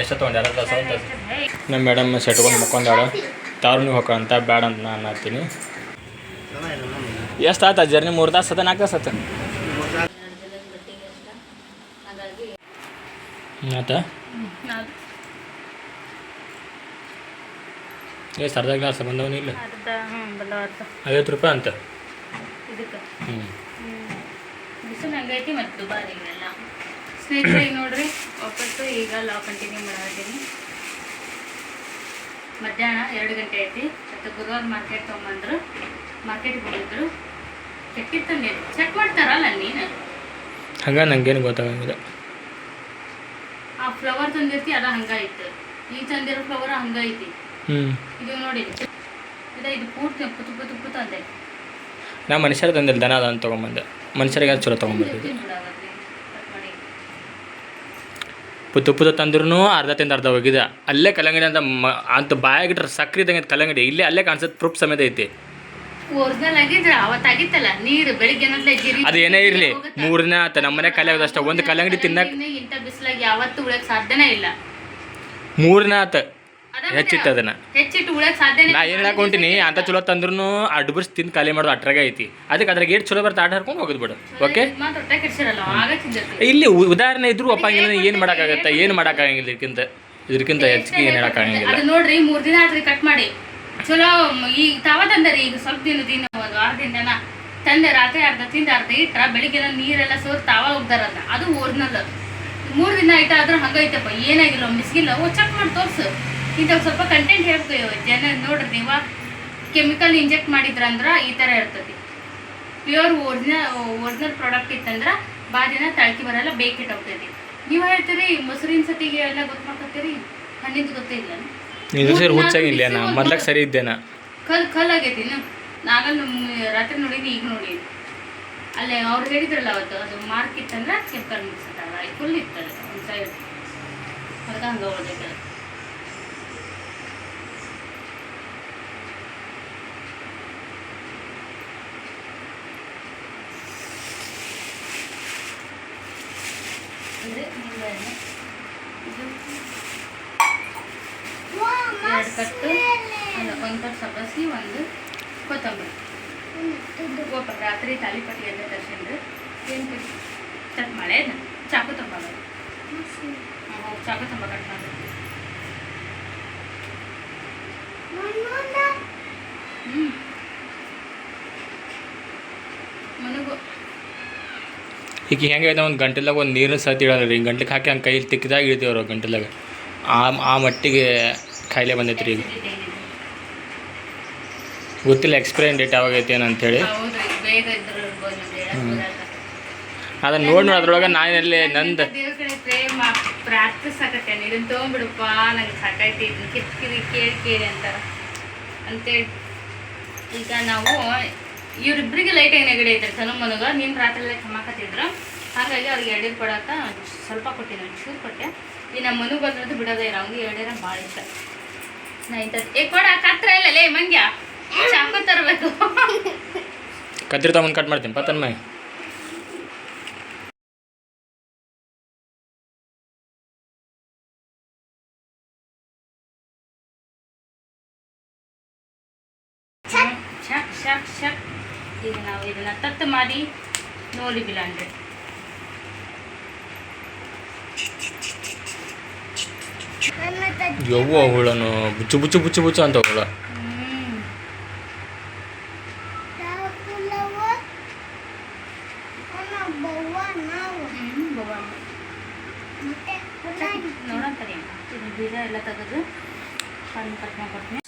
ಎಷ್ಟು ತೊಗೊಂಡು ಎರಡು ತಾಸು ನಮ್ಮ ಮೇಡಮ್ ಸೆಟ್ಕೊಂಡು ಮುಕ್ಕೊಂಡಾಳ. ತಾರು ಹೋಗ ಅಂತ ಬ್ಯಾಡ ಅಂತ ನಾನು ಅಂತೀನಿ ಎಷ್ಟು ಆತ ಜರ್ನಿ ಮೂರು ತಾಸು ಸತ ನಾಲ್ಕು ತಾಸು ಆತ ಎಷ್ಟು ಅರ್ಧ ಗ್ಲಾಸ್ ಬಂದವನು ಇಲ್ಲ? ಐವತ್ತು ರೂಪಾಯಿ ಅಂತ? ಇದಕ್ಕೆ? ಹ್ಞೂ ಬಿಸಿಲು ಹಂಗೈತಿ ಮತ್ತು ದುಬಾರಿ ಇವೆಲ್ಲ ಸ್ನೇಹಿತರೆ ಈಗ ನೋಡ್ರಿ ವಾಪಸ್ಸು ಈಗ ಲಾ ಕಂಟಿನ್ಯೂ ಮಾಡತ್ತೀನಿ ಮಧ್ಯಾಹ್ನ ಎರಡು ಗಂಟೆ ಐತಿ. ಮತ್ತು ಗುರುವಾರ ಮಾರ್ಕೆಟ್ ತೊಗೊಂಬಂದ್ರು ಮಾರ್ಕೆಟ್ಗೆ ಹೋಗಿದ್ರು. ಚೆಕ್ಕಿತ್ತು ನೀರು ಚೆಕ್ ಮಾಡ್ತಾರಲ್ಲ ನೀನು. ಹಂಗ ನಂಗೇನು ಗೊತ್ತಾಗಂಗಿಲ್ಲ. ಆ ಫ್ಲವರ್ ತಂದಿರ್ತಿ ಅದ ಹಂಗ ಐತೆ. ಈ ತಂದಿರೋ ಫ್ಲವರ್ ಹಂಗ ಐತಿ. ಇದು ನೋಡಿ. ಇದು ಇದು ಪೂರ್ತಿ ಉಪ್ಪು ತುಪ್ಪ ತುಪ್ಪ ತಂದೆ ನಾ ಮನುಷ್ಯರ ತಂದಿಲ್ಲ ದನ ಅದನ್ನು ತೊಗೊಂಬಂದೆ. ಮನುಷ್ಯರಿಗೆ ಚಲೋ ತೊಗೊಂಬಂದಿದ್ದೆ? ಪುತ್ತು ಪುತ್ತು ತಂದ್ರೂ ಅರ್ಧ ತಿಂದ ಅರ್ಧ ಹೋಗಿದೆ. ಅಲ್ಲೇ ಕಲ್ಲಂಗಡಿ ಅಂತ ಮ ಅಂತ ಬಾಯಾಗಿಟ್ರೆ ಸಕ್ರೆ ಇದ್ದಂಗೆ ಕಲ್ಲಂಗಡಿ. ಇಲ್ಲೇ ಅಲ್ಲೇ ಕಾಣಿಸುತ್ತೆ ಪ್ರೂಫ್ ಸಮೇತ ಐತಿ. ಅದು ಏನೇ ಇರಲಿ ಮೂರನೇ ಆತ ನಮ್ಮನೆ ಆಗೋದು ಅಷ್ಟೇ ಒಂದು ಕಲ್ಲಂಗಡಿ ತಿನ್ನಕ್ಕೆ ಇಂಥ ಬಿಸಿಲಾಗಿ ಯಾವತ್ತೂ ಉಳಕ್ ಸಾಧ್ಯನೇ ಇಲ್ಲ. ಮೂರನೇ ಆತ. ಹೆಚ್ಚಿಟ್ಟು ಅದನ್ನ. ಹೆಚ್ಚಿಟ್ಟು ಉಳಕ್ ಸಾಧ್ಯನೇ ನಾ ಏನು ಹೇಳಕ್ ಹೊಂಟೀನಿ ಅಂತ ಚಲೋ ತಂದ್ರೂ ಅಡ್ಬರ್ಸ್ ತಿಂದು ಖಾಲಿ ಮಾಡೋದು ಅಟ್ರಾಗ ಐತಿ. ಅದಕ್ಕೆ ಅದ್ರಾಗ ಏಟ್ ಚಲೋ ಬರ್ತಾ ಆಟ ಹರ್ಕೊಂಡು ಹೋಗೋದು ಬಿಡು. ಓಕೆ? ಇಲ್ಲಿ ಉದಾಹರಣೆ ಇದ್ರೂ ಒಪ್ಪಂಗಿಲ್ಲ ಏನ್ ಮಾಡೋಕ್ಕಾಗತ್ತೆ? ಏನು ಮಾಡೋಕ್ಕಾಗಂಗಿಲ್ಲ ಇದಕ್ಕಿಂತ. ಇದಕ್ಕಿಂತ ಹೆಚ್ಚಿಗೆ ಏನು ಹೇಳೋಕ್ಕಾಗಂಗಿಲ್ಲ. ಅದು ನೋಡ್ರಿ ಮೂರ್ ದಿನ ಆದ್ರಿ ಕಟ್ ಮಾಡಿ. ಚಲೋ ಈ ಈಗ ತಾವ ತಂದರಿ ಈಗ ಸ್ವಲ್ಪ ದಿನ ದಿನ ಒಂದು ವಾರದಿಂದನ ತಂದೆ ರಾತ್ರಿ ಅರ್ಧ ತಿಂದ ಅರ್ಧ ಇಟ್ರ ಬೆಳಿಗ್ಗೆ ನೀರೆಲ್ಲ ಸೋರ್ ತಾವ ಹೋಗ್ದಾರಲ್ಲ ಅದು ಓರ್ನಲ್ಲ ಮೂರ್ ದಿನ ಆಯ್ತಾ ಆದ್ರೂ ಹಂಗೈತಪ್ಪ ಏನಾಗಿಲ್ಲ ಮಿಸ್ಗಿಲ್ಲ ಓ ಚೆಕ್ ಮಾಡಿ ತೋರ್ಸು. ಇಂಥ ಸ್ವಲ್ಪ ಕಂಟೆಂಟ್ ಹೇಳ್ತೀವಿ ಜನ ನೋಡ್ರಿ ನೀವು ಕೆಮಿಕಲ್ ಇಂಜೆಕ್ಟ್ ಮಾಡಿದ್ರಂದ್ರೆ ಈ ತರ ಇರ್ತದೆ. ಪ್ಯೂರ್ ಒರಿಜಿನಲ್ ಒರಿಜಿನಲ್ ಪ್ರಾಡಕ್ಟ್ ಇತ್ತಂದ್ರ ಬಾದಿನ ತಳಕಿ ಬರಲ್ಲ ಬೇಕಿಟ್ಟು ಹೋಗ್ತೈತಿ ನೀವು ಹೇಳ್ತೀರಿ ಮೊಸರಿನ ಸತಿಗೆ ಎಲ್ಲ ಗೊತ್ತು ಮಾಡ್ಕೊತೀರಿ ಹಣ್ಣಿಂದು ಗೊತ್ತಿಲ್ಲ ಇದು ಸರಿ ಹುಚ್ಚಾಗಿಲ್ಲ ನಾ ಮೊದ್ಲಕ್ಕೆ ಸರಿ ಇದ್ದೇನ? ಕಲ್ ಕಲ್ ಆಗೈತಿ ನಾಗಲ್ ರಾತ್ರಿ ನೋಡೀನಿ ಈಗ ನೋಡಿ ಅಲ್ಲೇ ಅವ್ರು ಹೇಳಿದ್ರಲ್ಲ ಅವತ್ತು ಅದು ಮಾರ್ಕ್ ಇತ್ತಂದ್ರೆ ಕೆಮಿಕಲ್ ಮಿಕ್ಸ್ ಅದ ಫುಲ್ ಇತ್ತಲ್ಲ ಒಂದು ಸೈಡ್ ಹೊರಗೆ ಹಂಗೆ ಉಳ್ದೈತೆ ಅಂದ್ರೆ ನಿಂಬೆಹಣ್ಣು. ಇದು ಎರಡು ಕಟ್ಟು ಅಲ್ಲ ಒಂದು ಕಟ್ಟು ಸಬ್ಬಸಿ ಒಂದು ಕೊತ್ತಂಬರಿ ಒಬ್ಬ ರಾತ್ರಿ ತಾಲಿಪಟ್ಟಿ ಎಲ್ಲ ತರ್ಸಿಂದ್ರೆ ಏನು ಕಟ್ ಮಾಡೆ ಚಾಕು ತಂಬ ಚಾಕು ತಂಬ ಕಟ್ ಮಾಡಿ ಹ್ಞೂ ಮನಗು ಈಗ ಹೆಂಗೆ ಐತೆ ಒಂದು ಗಂಟೆಲಾಗ ಒಂದು ನೀರಿನ ಸತಿ ಇಡಲ್ಲ ರೀ ಗಂಟ್ಲಿಗೆ ಹಾಕಿ ಹಂಗೆ ಕೈಲಿ ತಿಕ್ಕಿದಾಗ ಇಳಿದೇವ್ರು ಗಂಟೆಲಾಗ ಆ ಆ ಮಟ್ಟಿಗೆ ಖಾಯಿಲೆ ಬಂದೈತೆ ರೀ ಈಗ. ಗೊತ್ತಿಲ್ಲ ಎಕ್ಸ್ಪೈರಿ ಡೇಟ್ ಯಾವಾಗೈತೆ ಅಂತ ಹೇಳಕ್ ಅದನ್ನ ನೋಡಿ ನೋಡಿ ಅದ್ರೊಳಗೆ ನಾನಲ್ಲಿ ನಂದು. ದೇವ್ರ ಕಡೆ ಪ್ರೇಮ ಪ್ರಾರ್ಥಿಸಕತ್ತೆ ಇದನ್ನ ತೊಗೊಂಡ್ಬಿಡಪ್ಪ ನಂಗೆ ಸಾಕೈತಿ ಇದನ್ನ ಕಿತ್ಕಿರಿ ಕೇಳಿ ಕೇಳಿ ಅಂತಾರ. ಅಂತೇಳಿ. ಈಗ ನಾವು ಇವ್ರಿಬ್ರಿಗೆ ಲೈಟ್ ನೆಗಡಿ ಐತೆ ತನು ಮನಗ? ನಿನ್ನ ರಾತ್ರಿ ಎಲ್ಲ ಕಮ್ಮಾಕತ್ತಿದ್ರು ಹಾಗಾಗಿ ಅವ್ರಿಗೆ ಎಳ್ನೀರು ಕೊಡಾಕ ಸ್ವಲ್ಪ ಕೊಟ್ಟಿನಿ ಚೂರು ಕೊಟ್ಟೆ. ಈ ನಮ್ಮ ಮನು ಬಂದ್ರದ್ದು ಬಿಡೋದೇ ಇಲ್ಲ ಅವ್ನಿಗೆ ಎಳ್ನೀರ ಭಾಳ ಇಷ್ಟ. ನಾ ಇಂಥದ್ದು ಏ ಕೊಡ ಕತ್ರ ಇಲ್ಲ ಲೇ ಮಂಗ್ಯ. ಚಾಕು ತರಬೇಕು. ಕತ್ರಿ ತಗೊಂಡು ಕಟ್ ಮಾಡ್ತೀನಿ ಪತ್ತನ್ ಮೈ ಶಕ್ ಶಕ್ ಶಕ್ ಈಗ ನಾವು ಇದನ್ನು ತತ್ತು ಮಾಡಿ ನೋಲಿ ಬಿಲಾಂಡ್ರಿ ಯವ್ವ ಹುಳನು ಬುಚ್ಚು ಬುಚ್ಚು ಬುಚ್ಚು ಬುಚ್ಚು ಅಂತ ಹುಳ.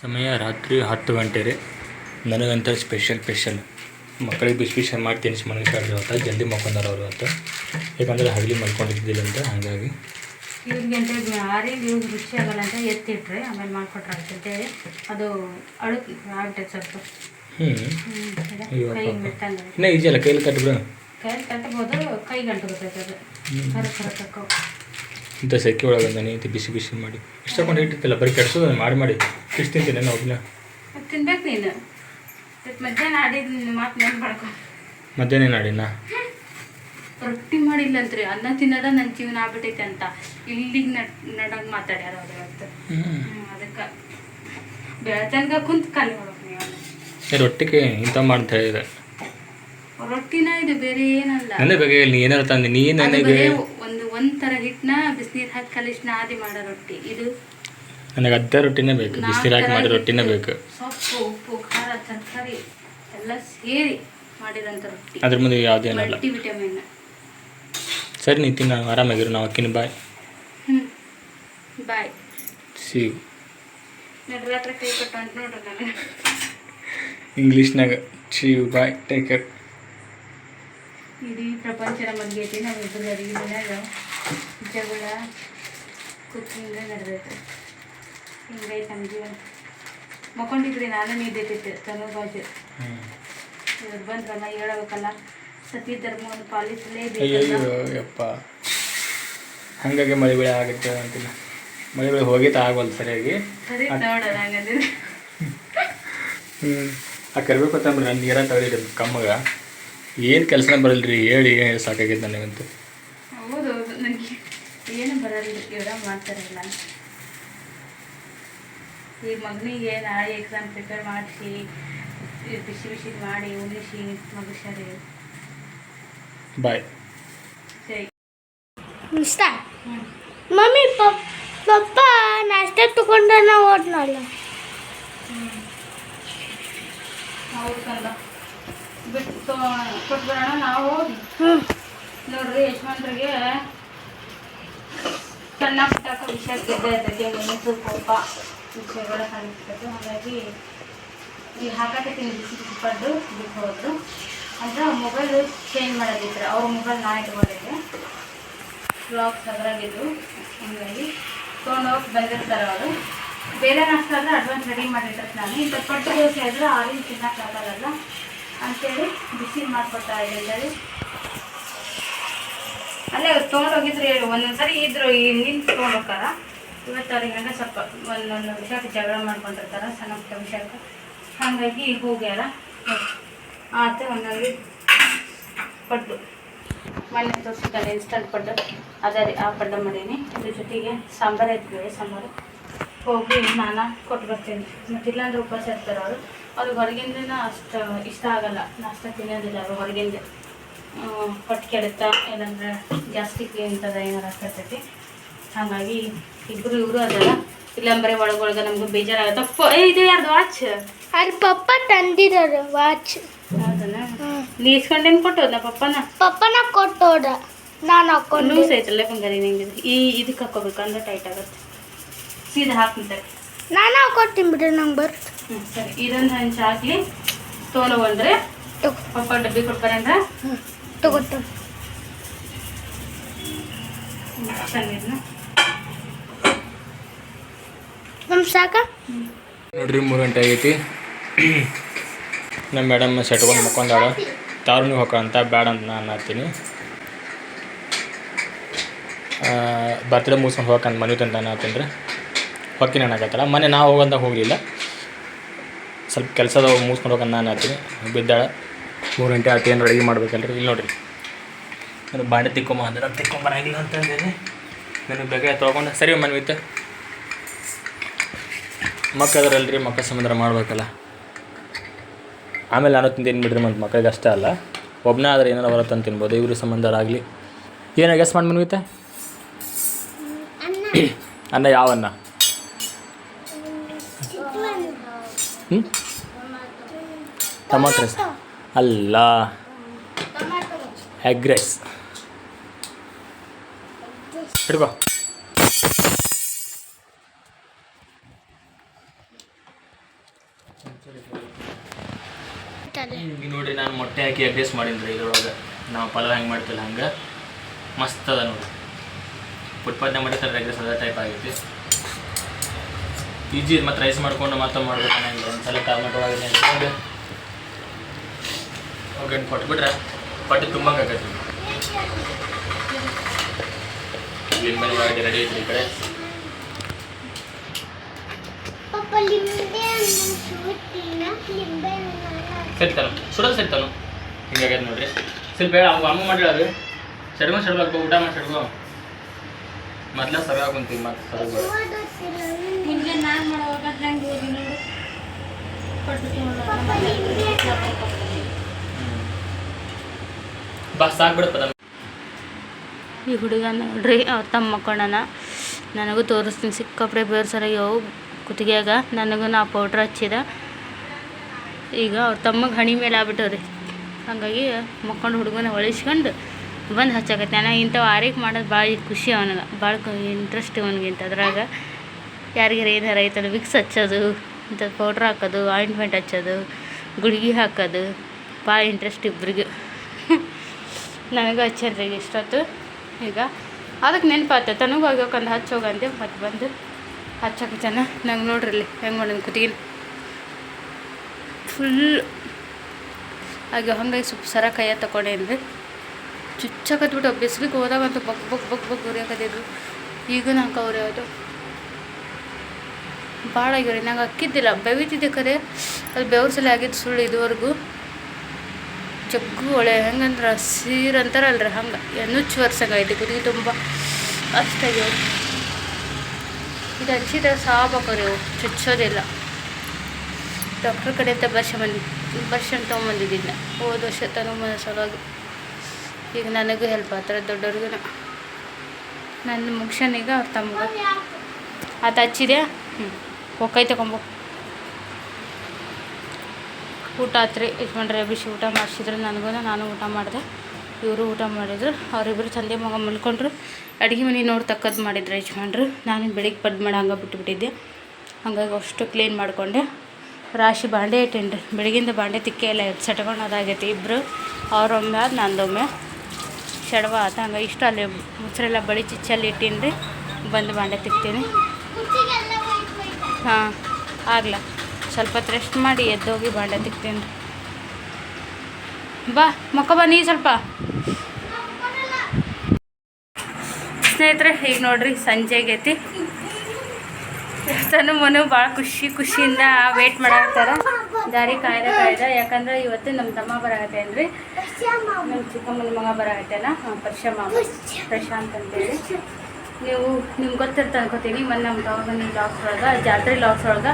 ಸಮಯ ರಾತ್ರಿ ಹತ್ತು ಗಂಟೆ ರೀ ನನಗಂತ ಸ್ಪೆಷಲ್ ಸ್ಪೆಷಲ್ ಮಕ್ಕಳಿಗೆ ಬಿಸಿ ಬಿಸಿ ಮಾಡಿ ತಿನ್ನಿಸಿ ಮನಸ್ಸಾಡ್ರಿ ಅವತ್ತ ಜಲ್ದಿ ಮಲ್ಕೊಂಡಾರ ಅವರು ಅವತ್ತು ಯಾಕಂದ್ರೆ ಹಗಲಿ ಮಲ್ಕೊಂಡಿದ್ದಿಲ್ಲ ಅಂತ ಹಾಗಾಗಿ. ಇವ್ರಿಗೆ ಅಂತ ಹಾರಿ ಇವ್ರಿಗೆ ರುಚಿ ಆಗಲ್ಲ ಅಂತ ಎತ್ತಿಟ್ರೆ ಆಮೇಲೆ ಮಾಡ್ಕೊಟ್ರೆ ಅಂತೇಳಿ ಅದು ಅಳುಕಿ ಆಗುತ್ತೆ. ಸ್ವಲ್ಪ ಹ್ಞೂ ಈಜಲ್ಲ ಕೈಲಿ ಕಟ್ಬಿಡು. ಕೈ ಕಟ್ಟಬೋದು ಕೈ ಗಂಟು ಗೊತ್ತೈತೆ ಅದು. ಇಂಥ ಸೆಕೆ ಒಳಗೆ ನೀತಿ ಬಿಸಿ ಬಿಸಿ ಮಾಡಿ. ಇಷ್ಟಕೊಂಡು ಇಟ್ಟಿರ್ತಿಲ್ಲ ಬರೀ ಕೆಡ್ಸೋದು ಮಾಡಿ ಮಾಡಿ. ಇಷ್ಟು ತಿಂತೀನಿ ನಾನು ಒಬ್ಬನ ತಿನ್ಬೇಕು ನೀನು. ಇವತ್ತು ಮಧ್ಯಾಹ್ನ ಆಡಿದ ಮಾತು ನೆನ್ಪು ಮಾಡ್ಕೊ ಮಧ್ಯಾಹ್ನ ನಾಡಿನ ರೊಟ್ಟಿ ಮಾಡಿಲ್ಲಂತ್ರಿ ಅನ್ನ ತಿನ್ನೋದ ನನ್ನ ಜೀವನ ಆಗ್ಬಿಟ್ಟೈತೆ ಅಂತ. ಇಲ್ಲಿ ನಡ್ ನಡಂಗ್ ಮಾತಾಡ್ಯಾರ ಅವ್ರು ಇವತ್ತು. ಅದಕ್ಕೆ ಬೆಳತನ್ಗ ಕುಂತ್ ಕಲಿ ಹೊಡಕ್ ನೀವು ರೊಟ್ಟಿಗೆ ಇಂಥ ಮಾಡ್ತಾ ಹೇಳಿದ್ರೆ ರೊಟ್ಟಿನ ಇದು ಬೇರೆ ಏನಲ್ಲ. ನನ್ನ ಬಗ್ಗೆ ನೀ ಏನಾರು ತಂದೆ ನೀ ನನಗೆ ಒಂದು ಒಂದ್ ತರ ಹಿಟ್ನ ಬಿಸಿನೀರ್ ಹಾಕಿ ಕಲಿಸ್ನ ಆದಿ ಮಾಡೋ ರೊಟ್ಟಿ. ಇದು ನನಗೆ ಅದೇ ರೊಟ್ಟಿನೇ ಬೇಕು ಬಿಸಿರಾಗಿ ಮಾಡಿರೋ ಮಾಡಿ ರೊಟ್ಟಿನೇ ಬೇಕು. ಸೊಪ್ಪು ಉಪ್ಪು ಖಾರ ತರಕಾರಿ ಎಲ್ಲ ಸೇರಿ ಮಾಡಿರೋಂಥ ರೊಟ್ಟಿ. ಅದ್ರ ಮುಂದೆ ಯಾವುದೇನಲ್ಲ ವಿಟಮಿನ್ ಸರಿ ನೀ ತಿನ್ನ ಆರಾಮಾಗಿರು ನಾವು ಅಕ್ಕಿನ ಬಾಯ್. ಬಾಯ್. ಸಿ ನಡ್ರಿ ಹತ್ರ ಕೈ ಕೊಟ್ಟು ಅಂತ ನೋಡ್ರಿ ನಾನು. ಇಂಗ್ಲೀಷ್ನಾಗ ಸಿ ಬಾಯ್ ಟೇಕ್ ಕೇರ್ ಇಡೀ ಪ್ರಪಂಚನ ಐತಿ ನಾವು ಇಬ್ಬರು ಅಡಿಗೆ ಮನ್ಯಾಗ ಜಗಳ ಕುಕ್ಕಿಂಗ್ ನಡೆದೈತೆ ಹಿಂಗೈತೆ ನಮ್ಮ ಜೀವನ. ಮಕ್ಕೊಂಡಿದ್ರಿ ನಾನು ನಿದ್ದೈತೈತೆ ತನೋ ಬಾಜು. ಇವ್ರು ಬಂದ್ರಲ್ಲ ಹೇಳಬೇಕಲ್ಲ. ಸತಿ ಧರ್ಮವನ್ನು ಪಾಲಿಸಲೇಬೇಕು ಯಪ್ಪ. ಹಾಗಾಗಿ ಮಳೆ ಬೆಳೆ ಆಗುತ್ತೆ ಅಂತಿಲ್ಲ. ಮಳೆ ಬೆಳೆ ಹೋಗಿತ್ತು ಆಗವಲ್ದು ಸರಿಯಾಗಿ. ಹ್ಞೂ ಆ ಕರಿಬೇಕು ಅಂತಂದ್ರೆ ನಾನು ನೀರ ತಗೊಳ್ಳಿ ಕಮ್ಮಗ. ಏನು ಕೆಲಸನ ಬರಲ್ರಿ ಹೇಳಿ ಸಾಕಾಗೈತೆ ನನಗಂತೂ. ಹೌದು ಹೌದು ನನಗೆ ಏನು ಬರಲ್ಲ ಇವರ ಮಾಡ್ತಾರಲ್ಲ. ಈ ಮಗನಿಗೆ ನಾಳೆ ಎಕ್ಸಾಮ್ ಪ್ರಿಪೇರ್ ಮಾಡಿಸಿ ಬಿಸಿ ಬಿಸಿ ಮಾಡಿ ಉಣಿಸಿ ಮಗುಷರಿ ಬಾಯ್ ಸರಿ. ಇಷ್ಟ ಮಮ್ಮಿ ಪಪ್ ಪಪ್ಪ ನಾಷ್ಟ ತಗೊಂಡ ನಾವು ಓದ್ನಲ್ಲ ಹೌದಲ್ಲ ಬಿಟ್ಟು ಕೊಟ್ಬಿಡೋಣ ನಾವು. ನೋಡ್ರಿ ಯಶವಂತರಿಗೆ ಸಣ್ಣ ಪುಟ್ಟ ವಿಷಯ ಇದ್ದೆ ಅದಕ್ಕೆ ಮನಸ್ಸು ವಿಷಯಗಳ ಕಾಣಿಸ್ತದೆ ಹಾಗಾಗಿ ಈ ಹಾಕಕತ್ತೀನಿ ಬಿಸಿ ಪಡ್ಡು ಬಿಟ್ಟು ಹೋದ್ರು ಅಂದ್ರೆ ಮೊಬೈಲ್ ಚೇಂಜ್ ಮಾಡೋದಿದ್ರೆ, ಅವ್ರ ಮೊಬೈಲ್ ನಾ ಇಟ್ಕೊಂಡಿದ್ದೆ ಬ್ಲಾಕ್ಸ್ ಅದ್ರಾಗಿದ್ದು ಹಂಗಾಗಿ. ತೊಗೊಂಡೋಗಿ ಬಂದಿರ್ತಾರೆ ಅವರು. ಬೇರೆ ನಾಷ್ಟ ಆದರೆ ಅಡ್ವಾನ್ಸ್ ರೆಡಿ ಮಾಡಿರ್ತಾರೆ ನಾನು. ಇಂಥ ಪಟ್ಟು ದೋಸೆ ಆದರೆ ಆರೆಂಜ್ ತಿನ್ನೋಕ್ಕಾಗಲ್ಲ ಅಂತೇಳಿ ಬಿಸಿ ಮಾಡಿಕೊಡ್ತಾ ಇದ್ದೀನಿ ಅಲ್ಲೇ ಅವ್ರು ತೊಗೊಂಡೋಗಿದ್ರು ಹೇಳಿ, ಒಂದೊಂದ್ಸರಿ ಇದ್ರು, ಈ ನಿಂತು ತೊಗೊಂಡೋಗ್ತಾರ ಇವತ್ತು ಅವ್ರಿಗೆ ಸ್ವಲ್ಪ ಒಂದೊಂದು ವಿಷಯಕ್ಕೆ ಜಗಳ ಮಾಡ್ಕೊಂಡಿರ್ತಾರೆ, ಸಣ್ಣ ಪುಟ್ಟ ವಿಷಯಕ್ಕೆ. ಹಾಗಾಗಿ ಹೋಗ್ಯಾರ. ಆತ ಒಂದೊಂದು ಪಡ್ಡು. ಮೊನ್ನೆ ತೋರಿಸಿದ್ದಾರೆ ಇನ್ಸ್ಟಂಟ್ ಪಡ್ಡು. ಅದೇ ರೀ, ಆ ಪಡ್ಡು ಮಾಡೀನಿ. ಇದ್ರ ಜೊತೆಗೆ ಸಾಂಬಾರು ಇರ್ತೀವಿ ಸಾಂಬಾರು. ಹೋಗಿ ನಾನು ಕೊಟ್ಟು ಬರ್ತೀನಿ. ಮತ್ತು ಇಲ್ಲಾಂದ್ರೆ ಉಪವಾಸ ಇರ್ತಾರೆ ಅವರು. ಅವ್ರಿಗೆ ಹೊರಗಿಂದನ ಅಷ್ಟು ಇಷ್ಟ ಆಗಲ್ಲ. ನಾಷ್ಟ ತಿನ್ನೋದಿಲ್ಲ ಅವರು ಹೊರಗಿಂದ. ಹೊಟ್ಟೆ ಕೆಡುತ್ತಾ ಇಲ್ಲಾಂದ್ರೆ ಗ್ಯಾಸ್ಟ್ರಿಕ್ ಇಂಥದ್ದು ಏನಾರು ಆಗ್ತೈತಿ ಹಾಗಾಗಿ ಇಬ್ಬರು ಇವರು ಅದಲ್ಲ ಇಲ್ಲಾಂದ್ರೆ ಒಳಗೊಳಗೆ ನಮ್ಗೆ ಬೇಜಾರಾಗತ್ತ. ಇದು ಯಾರ್ದು ವಾಚ್ ಅಲ್ಲಿ ಪಪ್ಪ ತಂದಿರೋ ವಾಚ್ ಹೌದನ? ನೀ ಇಸ್ಕೊಂಡೇನು ಕೊಟ್ಟೋದ ಪಪ್ಪನ? ಪಪ್ಪನ ಕೊಟ್ಟೋದ. ನಾನು ಹಾಕೊಂಡು. ಲೂಸ್ ಐತಲ್ಲ ಬಂಗಾರಿ ನಿಂಗೆ ಈ ಇದಕ್ಕೆ ಹಾಕೋಬೇಕು ಅಂದ್ರೆ ಟೈಟ್ ಆಗುತ್ತೆ. ಸೀದ ಹಾಕ್ತಾರೆ ನಾನು ಹಾಕೊಡ್ತೀನಿ ಬಿಡ್ರಿ ನಂಗೆ ಬರುತ್ತೆ ಹ್ಞೂ ಸರಿ. ಇದೊಂದು ಹಂಚು ಹಾಕಿ ತೊಗೊಂಡ್ರೆ ತಗೋ. ಪಪ್ಪ ಡಬ್ಬಿ ಕೊಡ್ತಾರೆ ಅಂದ್ರೆ? ತಗೋತ ಚೆನ್ನಾಗಿದ್ನ ನಮ್ಮ ಸಾಕ? ನೋಡ್ರಿ, ಮೂರು ಗಂಟೆ ಆಗೈತಿ. ನಮ್ಮ ಮೇಡಮ್ ಸೆಟ್ಕೊಂಡು ಮಕ್ಕೊಂಡಾಳ. ತಾರು ಹೋಗ ಅಂತ ಬೇಡ ಅಂತ ನಾನು ಹಾಕ್ತೀನಿ ಬರ್ತ್ಡೇ ಮುಗಿಸ್ಕೊಂಡು ಹೋಗಕ್ಕಂತ ಮನೆ ತಂದ ನಾನು ರೀ ಹೊಕ್ಕಿ ನಾನು ಮನೆ ನಾವು ಹೋಗಂತ ಹೋಗಲಿಲ್ಲ. ಸ್ವಲ್ಪ ಕೆಲಸದ ಮುಗಿಸ್ಕೊಂಡು ಹೋಗಂತ ನಾನು ಹಾಕ್ತೀನಿ ಬಿದ್ದಾಳ. ಮೂರು ಗಂಟೆ ಆಯ್ತು, ಏನು ಅಡುಗೆ ಮಾಡ್ಬೇಕಲ್ರಿ? ಇಲ್ಲಿ ನೋಡಿರಿ. ನಾನು ಬಾಂಡೆ ತಿಕ್ಕೊಂಬ ಅಂದ್ರೆ ತಿಕ್ಕೊಂಬರಾಗಿಲ್ಲ ಅಂತಂದೇನೆ ನನಗೆ ಬೇಗ ತೊಗೊಂಡು ಸರಿ ಮನ್ವಿತ್ತು ರೀ ಮಕ್ಕಳ ಸಮುದ್ರ ಮಾಡಬೇಕಲ್ಲ. ಆಮೇಲೆ ನಾನು ತಿಂತೀನಿ ಬಿಡ್ರಿ ಮತ್ತು ಮಕ್ಕಳಿಗೆ ಅಷ್ಟೇ ಅಲ್ಲ. ಒಬ್ಬನೇ ಆದರೆ ಏನಾರ ಹೊರ ಅಂತ ತಿನ್ಬೋದು ಇವ್ರ ಸಂಬಂಧರಾಗಲಿ. ಏನು ಗೆಸ್ ಮಾಡಿ ಮನ್ವಿತೆ? ಅನ್ನ. ಯಾವ ಅನ್ನ? ಹ್ಞೂ ಟೊಮಾಟೊ ರೈಸ್. ಅಲ್ಲ. Egg rice. ಹಿಡ್ಕೋ ಈಗ ಮೊಟ್ಟೆ ಹಾಕಿ ಅಭ್ಯಾಸ ಮಾಡೀನಿ ಇದ್ರೊಳಗೆ. ನಾವು ಪಲಾವ್ ಹೆಂಗೆ ಮಾಡ್ತಿಲ್ಲ, ಹಂಗೆ ಮಸ್ತ್ ಅದ ನೋಡಿ ಫುಟ್ಪಾತ್ನಾಗ ಮಾಡಿರ್ತಾರೆ ರೈಸ್ ಅದ ಟೈಪ್ ಆಗೈತಿ ಈಜಿ ಮತ್ತು ರೈಸ್ ಮಾಡ್ಕೊಂಡು ಮತ್ತೆ ಮಾಡ್ಬೇಕು ಒಂದು ಸಲ ಟೊಮೆಟೊ ಒಳಗೆ ಕೊಟ್ಬಿಟ್ರೆ ಪಟ್ಟಿ ತುಂಬಂಗೆ ಆಗೈತಿ ಲಿಂಬೆ ಒಳಗೆ ರೆಡಿ ಐತ್ರಿ ಈ ಕಡೆ. ಪಪ್ಪ ಲಿಂಬೆ ಹಣ್ಣು ಲಿಂಬೆ ಸರಿ ತಾನು ಸುಡೋದು ಸರಿ ತಾನು ಹಿಂಗಾಗೈತೆ ನೋಡ್ರಿ ಸ್ವಲ್ಪ ಅಮ್ಮ ಊಟ ಮಾಡಿ ಮೊದ್ಲ ಸರಿ ಕುಂತೀವಿ ಮತ್ತೆ ಸರಿ ಬಾ. ಈ ಹುಡುಗ ನೋಡ್ರಿ ಅವ್ರ ತಮ್ಮ ಮಕ್ಕೊಂಡನ ನನಗೂ ತೋರಿಸ್ತೀನಿ. ಸಿಕ್ಕಾಪಡೆ ಬೇರೆ ಸರಿಯಾಗಿ ಕುತ್ತಿಗೆಯಾಗ ನನಗೂ ನಾ ಪೌಡ್ರ್ ಹಚ್ಚಿದ. ಈಗ ಅವ್ರ ತಮ್ಮಗೆ ಹಣಿ ಮೇಲೆ ಆಗ್ಬಿಟ್ಟವ್ರಿ. ಹಾಗಾಗಿ ಮಕ್ಕೊಂಡು ಹುಡುಗನ ಹೊಳಿಸ್ಕೊಂಡು ಬಂದು ಹಚ್ಚಾಕತ್ತೆ. ನಾನು ಇಂಥವು ಆರೈಕೆ ಮಾಡೋದು ಭಾಳ ಖುಷಿ ಅವನಿಗೆ. ಭಾಳ ಇಂಟ್ರೆಸ್ಟ್ ಇವನಿಗಿಂತ ಅದ್ರಾಗ. ಯಾರಿಗಾರ ಏನಾರ ಐತಲ್ಲ ವಿಕ್ಸ್ ಹಚ್ಚೋದು, ಇಂಥ ಪೌಡ್ರ್ ಹಾಕೋದು ಆಯಿಂಟ್ಮೆಂಟ್ ಹಚ್ಚೋದು, ಗುಳಿಗೆ ಹಾಕೋದು, ಭಾಳ ಇಂಟ್ರೆಸ್ಟ್ ಇಬ್ಬರಿಗೂ ನನಗೂ ಹಚ್ಚಾರ್ರಿ ಇಷ್ಟೊತ್ತು. ಈಗ ಅದಕ್ಕೆ ನೆನಪಾತ ತನಗೂ ಹೋಗ್ಬೇಕಂದು ಹಚ್ಚಿ ಹೋಗಂದೆ ಮತ್ತೆ ಬಂದು ಹಚ್ಚಕ್ಕೆ ಜನ, ನಂಗೆ ನೋಡ್ರಿ ಇಲ್ಲಿ, ಹೆಂಗೆ ಮಾಡೋದು ಕುತ್ತಿಗೆ ಫುಲ್ ಹಾಗೆ ಹಂಗಾಗಿ ಸ್ವಲ್ಪ ಸರ ಕೈಯ ತಗೊಂಡೇನ್ರಿ ಚುಚ್ಚಕತ್ಬಿಟ್ಟು ಬಿಸಿಲಿಗೆ ಹೋದಾಗಂತೂ ಬಗ್ ಬಗ್ ಬಗ್ ಬಗ್ ಉರಿಯಾಕತ್ತಿದ್ರು ಈಗ ನಂಗೆ ಅವ್ರು ಯಾವುದು ಭಾಳ ಆಗ್ಯಾವ್ರಿ ನಂಗೆ ಅಕ್ಕಿದ್ದಿಲ್ಲ, ಬೆವಿತಿದ್ದೆ ಕರೆ. ಅದು ಬೆವ್ರ ಸಲ ಆಗಿದ್ದು ಸುಳ್ಳು ಇದುವರೆಗೂ. ಜಗ್ಗು ಒಳೆ ಹೆಂಗಂದ್ರೆ ಸೀರಂತಾರಲ್ರಿ ಹಂಗೆ. ಎನ್ನುಚ್ಚು ವರ್ಷಂಗೈತಿ ಕುದಿಗೆ ತುಂಬ ಅಷ್ಟಾಗ್ಯಾವ ಇದು ಹಚ್ಚಿದ್ರೆ ಸಾಬಕ್ರಿ ಚುಚ್ಚೋದಿಲ್ಲ. ಡಾಕ್ಟ್ರ್ ಕಡೆಯಿಂದ ಬರ್ಷ ಬಂದು ಬರ್ಷನ್ ತೊಗೊಂಬಂದಿದ್ದಿದ್ನ. ಹೋದ ವರ್ಷ ತಗೊಂಬಂದ ಸಲುವಾಗಿ. ಈಗ ನನಗೂ ಹೆಲ್ಪ್ ಆಗ್ತಾರೆ ದೊಡ್ಡವ್ರಿಗೂ ನನ್ನ ಮುಗ್ಸನಿಗೆ ಅವ್ರ ತಮ್ಮಗೆ ಅದು ಹಚ್ಚಿದೆ ಹ್ಞೂ ಹೊಕ್ಕೈ ತಗೊಂಬೋ. ಊಟ ಆತ್ರಿ ಯಜಮಾನ್ರೆ ಬಿಸಿ ಊಟ ಮಾಡಿಸಿದ್ರು. ನನಗೂ ನಾನು ಊಟ ಮಾಡಿದೆ. ಇವರು ಊಟ ಮಾಡಿದ್ರು. ಅವರಿಬ್ಬರು ತಂದೆ ಮಗ ಮಲ್ಕೊಂಡ್ರು. ಅಡುಗೆ ಮನೆ ನೋಡಿ ತಕ್ಕದ್ದು ಮಾಡಿದ್ರು ಯಜಮಾನ್ರು. ನಾನು ಬೆಳಿಗ್ಗೆ ಪಡ್ ಮಾಡಿ ಹಂಗೆ ಬಿಟ್ಟುಬಿಟ್ಟಿದ್ದೆ ಹಂಗಾಗಿ ಅಷ್ಟು ಕ್ಲೀನ್ ಮಾಡಿಕೊಂಡೆ. ರಾಶಿ ಬಾಂಡೆ ಇಟ್ಟೇನ್ರಿ. ಬೆಳಗಿಂದ ಬಾಂಡೆ ತಿಕ್ಕೆ ಎಲ್ಲ ಸೆಟ್ಕೊಂಡು ಅದಾಗೈತಿ ಇಬ್ಬರು ಅವರೊಮ್ಮೆ ಆದ ನಂದೊಮ್ಮೆ ಶಡವ ಆತ. ಹಂಗೆ ಇಷ್ಟ ಅಲ್ಲಿ ಮೊಸರೆಲ್ಲ ಬಳಿ ಚಿಚ್ಚಲ್ಲಿ ಇಟ್ಟೀನಿ ಬಂದು ಬಾಂಡೆ ತಿಕ್ತೀನಿ. ಹಾಂ ಆಗಲ್ಲ ಸ್ವಲ್ಪ ರೆಸ್ಟ್ ಮಾಡಿ ಎದ್ದೋಗಿ ಬಾಂಡೆ ತಿಕ್ತೀನಿ. ಬಾ, ಮಕ್ಕ ಬಾ ನೀ ಸ್ವಲ್ಪ. ಸ್ನೇಹಿತರೆ, ಈಗ ನೋಡ್ರಿ ಸಂಜೆ ಆಗೈತಿ. ತನು ಮನು ಭಾಳ ಖುಷಿ ಖುಷಿಯಿಂದ ವೇಟ್ ಮಾಡಾಕ್ತಾರ ದಾರಿ ಕಾಯ್ದ ಕಾಯ್ದ. ಯಾಕಂದ್ರೆ ಇವತ್ತು ನಮ್ಮ ತಮ್ಮ ಬರಾಕತ್ತೇನ್ರಿ ನಮ್ಮ ಚಿಕ್ಕಮ್ಮನ ಮಗ ಬರಾಕತ್ತೇನ? ಪರ್ಷ ಮಾಮ ಪ್ರಶಾಂತ್ ಅಂತೇಳಿ. ನೀವು, ನಿಮ್ಗೆ ಗೊತ್ತಿರ್ತ ಅನ್ಕೋತೀನಿ. ಮೊನ್ನೆ ನಮ್ಮ ತಮ್ಮ ಮನೆ ಲಾಕ್ಸ್ ಒಳಗೆ, ಜಾತ್ರೆ ಲಾಕ್ಸ್ ಒಳಗೆ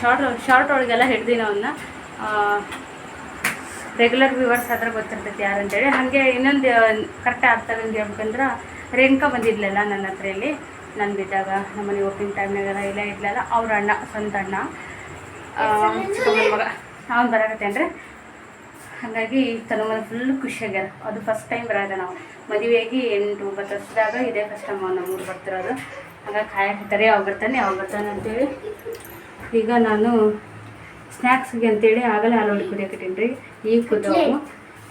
ಶಾರ್ಟ್ ಶಾರ್ಟ್ ಒಳಗೆಲ್ಲ ಹಿಡ್ದಿನ ಅವನ್ನ. ರೆಗ್ಯುಲರ್ ವ್ಯೂವರ್ಸ್ ಆದ್ರೆ ಗೊತ್ತಿರ್ತೈತಿ ಯಾರು ಅಂತೇಳಿ. ಹಾಗೆ ಇನ್ನೊಂದು ಕರೆಕ್ಟ್ ಅರ್ಥ ಅಂತ ಹೇಳ್ಬೇಕಂದ್ರೆ ರೇಣುಕಾ ಬಂದಿದ್ಲಲ್ಲ ನನ್ನ ಹತ್ರ ಇಲ್ಲಿ ನಾನು ಬಿದ್ದಾಗ ನಮ್ಮನೆ ಓಪನಿಂಗ್ ಟೈಮ್ನಾಗ ಇಲ್ಲ ಇದ್ಲಲ್ಲ, ಅವ್ರ ಅಣ್ಣ, ಸ್ವಂತ ಅಣ್ಣ. ಚಿಕ್ಕಮ್ಮನ ಮಗ. ಅವ್ನು ಬರಾಕತ್ತೇನ್ರಿ? ಹಾಗಾಗಿ ತನ್ನ ಫುಲ್ ಖುಷಿಯಾಗ್ಯಾರ ಅದು ಫಸ್ಟ್ ಟೈಮ್ ಬರೋದ ನಾವು. ಮದುವೆಯಾಗಿ ಎಂಟು, ಒಂಬತ್ತು ವರ್ಷದಾಗ ಇದೇ ಫಸ್ಟ್ ಟೈಮ್ ನಮ್ಮೂರು ಬರ್ತಿರೋದು. ಹಾಗಾಗಿ ಕಾಯಕತ್ತಾರೆ. ಯಾವಾಗ ಬರ್ತಾನೆ ಯಾವಾಗ ಬರ್ತಾನೆ ಅಂತೇಳಿ. ಈಗ ನಾನು ಸ್ನ್ಯಾಕ್ಸ್ಗೆ ಅಂತೇಳಿ ಆಗಲೇ ಹಾಲು ಕುದಿಯಕತ್ತೀನಿ ರೀ. ಈಗ ಕುದವು